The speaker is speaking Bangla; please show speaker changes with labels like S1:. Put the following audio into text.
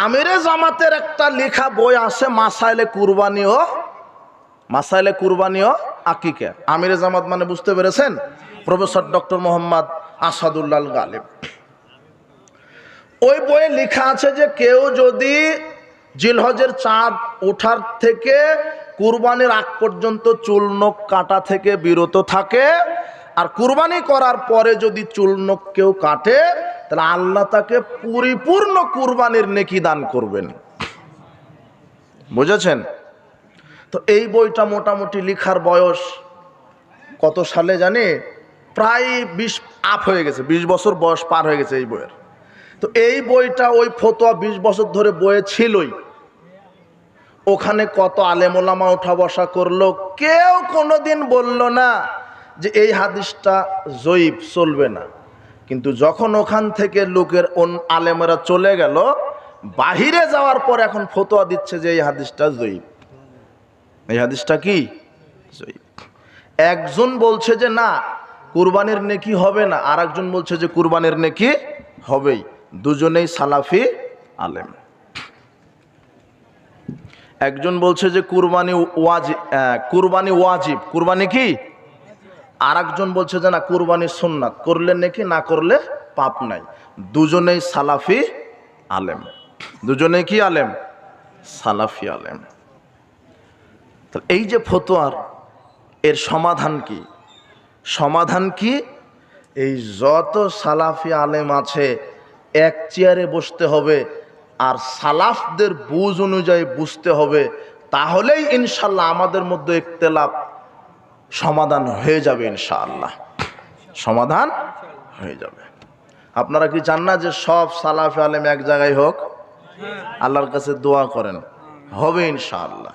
S1: আমিরে জামাতের একটা লেখা বই আছে, মাসাইলে কুরবানি ও, মাসাইলে কুরবানি ও আকিকে। আমিরে জামাত মানে বুঝতে পেরেছেন? Professor doctor Mohammad Asadullah Ghalib. ওই বইয়ে লেখা আছে যে, কেউ যদি জিলহজের চাঁদ ওঠার থেকে কুরবানির আগ পর্যন্ত চুল, নখ কাটা থেকে বিরত থাকে, আর কুরবানি করার পরে যদি চুল, নখ কেউ কাটে তাহলে আল্লাহ তাকে পরিপূর্ণ কুরবানির নেকি দান করবেন। বুঝেছেন? তো এই বইটা মোটামুটি লিখার বয়স কত সালে জানি? প্রায় বিশ আপ হয়ে গেছে, বিশ বছর বয়স পার হয়ে গেছে এই বইয়ের। তো এই বইটা ওই ফতোয়া বিশ বছর ধরে বইয়ে ছিলই। ওখানে কত আলেমোলামা ওঠা বসা করল, কেউ কোনোদিন বলল না যে এই হাদিসটা জয়ীব, চলবে না। কিন্তু যখন ওখান থেকে লোকের অন আলেমেরা চলে গেল, বাহিরে যাওয়ার পর এখন ফতোয়া দিচ্ছে যে এই হাদিসটা জয়ীব। এই হাদিসটা কি? জয়ীব। একজন বলছে যে না, কুরবানির নেকি হবে না আর একজন বলছে যে কুরবানির নেকি হবেই। দুজনেই সালাফি আলেম। একজন বলছে যে কুরবানি ওয়াজিব কুরবানি ওয়াজিব। কুরবানি কি? আর একজন বলছে যে, না, কুরবানি সুন্নাত, করলে নাকি, না করলে পাপ নাই। দুজনেই সালাফি আলেম। দুজনেই কি আলেম? সালাফি আলেম। এই যে ফতোয়ার, এর সমাধান কি? সমাধান কি? এই যত সালাফি আলেম আছে, এক চেয়ারে বসতে হবে, আর সালাফদের বুঝ অনুযায়ী বুঝতে হবে, তাহলেই ইনশাল্লাহ আমাদের মধ্যে ইখতলাফ সমাধান হয়ে যাবে ইনশাআল্লাহ। সমাধান হয়ে যাবে। আপনারা কি চান না যে সব সালাফে আলেম এক জায়গায় হোক? আল্লাহর কাছে দোয়া করেন। হবে ইনশাআল্লাহ।